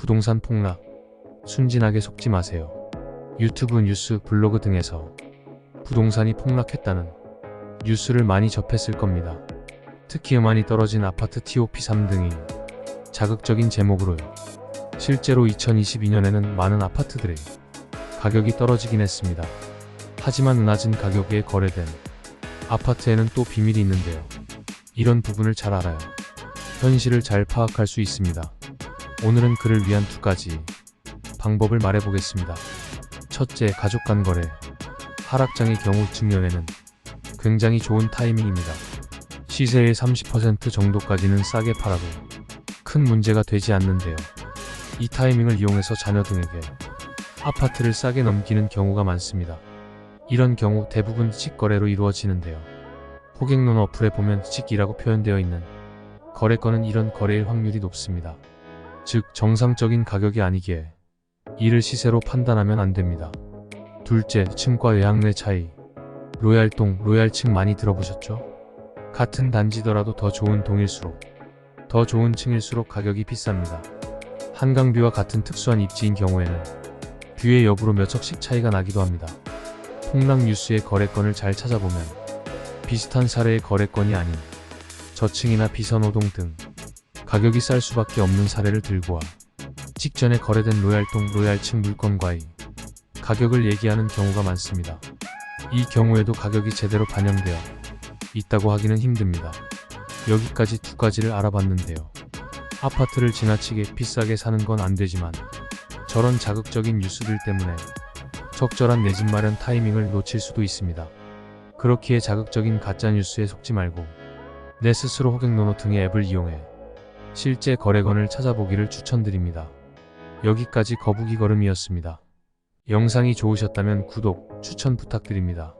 부동산 폭락. 순진하게 속지 마세요. 유튜브 뉴스, 블로그 등에서 부동산이 폭락했다는 뉴스를 많이 접했을 겁니다. 특히 음환이 떨어진 아파트 TOP3 등이 자극적인 제목으로요. 실제로 2022년에는 많은 아파트들의 가격이 떨어지긴 했습니다. 하지만 낮은 가격에 거래된 아파트에는 또 비밀이 있는데요. 이런 부분을 잘 알아요. 현실을 잘 파악할 수 있습니다. 오늘은 그를 위한 두 가지 방법을 말해보겠습니다. 첫째, 가족 간 거래. 하락장의 경우 증여에는 굉장히 좋은 타이밍입니다. 시세의 30% 정도까지는 싸게 팔아도 큰 문제가 되지 않는데요. 이 타이밍을 이용해서 자녀 등에게 아파트를 싸게 넘기는 경우가 많습니다. 이런 경우 대부분 직거래로 이루어지는데요. 호갱론 어플에 보면 직이라고 표현되어 있는 거래건은 이런 거래일 확률이 높습니다. 즉 정상적인 가격이 아니기에 이를 시세로 판단하면 안 됩니다. 둘째, 층과 외향 내 차이. 로얄동, 로얄층 많이 들어보셨죠? 같은 단지더라도 더 좋은 동일수록 더 좋은 층일수록 가격이 비쌉니다. 한강뷰와 같은 특수한 입지인 경우에는 뷰의 여부로 몇 억씩 차이가 나기도 합니다. 폭락 뉴스의 거래건을 잘 찾아보면 비슷한 사례의 거래건이 아닌 저층이나 비선호동 등 가격이 쌀 수밖에 없는 사례를 들고 와 직전에 거래된 로얄동 로얄층 물건과의 가격을 얘기하는 경우가 많습니다. 이 경우에도 가격이 제대로 반영되어 있다고 하기는 힘듭니다. 여기까지 두 가지를 알아봤는데요. 아파트를 지나치게 비싸게 사는 건 안 되지만 저런 자극적인 뉴스들 때문에 적절한 내 집 마련 타이밍을 놓칠 수도 있습니다. 그렇기에 자극적인 가짜 뉴스에 속지 말고 내 스스로 호갱노노 등의 앱을 이용해 실제 거래건을 찾아보기를 추천드립니다. 여기까지 거북이 걸음이었습니다. 영상이 좋으셨다면 구독, 추천 부탁드립니다.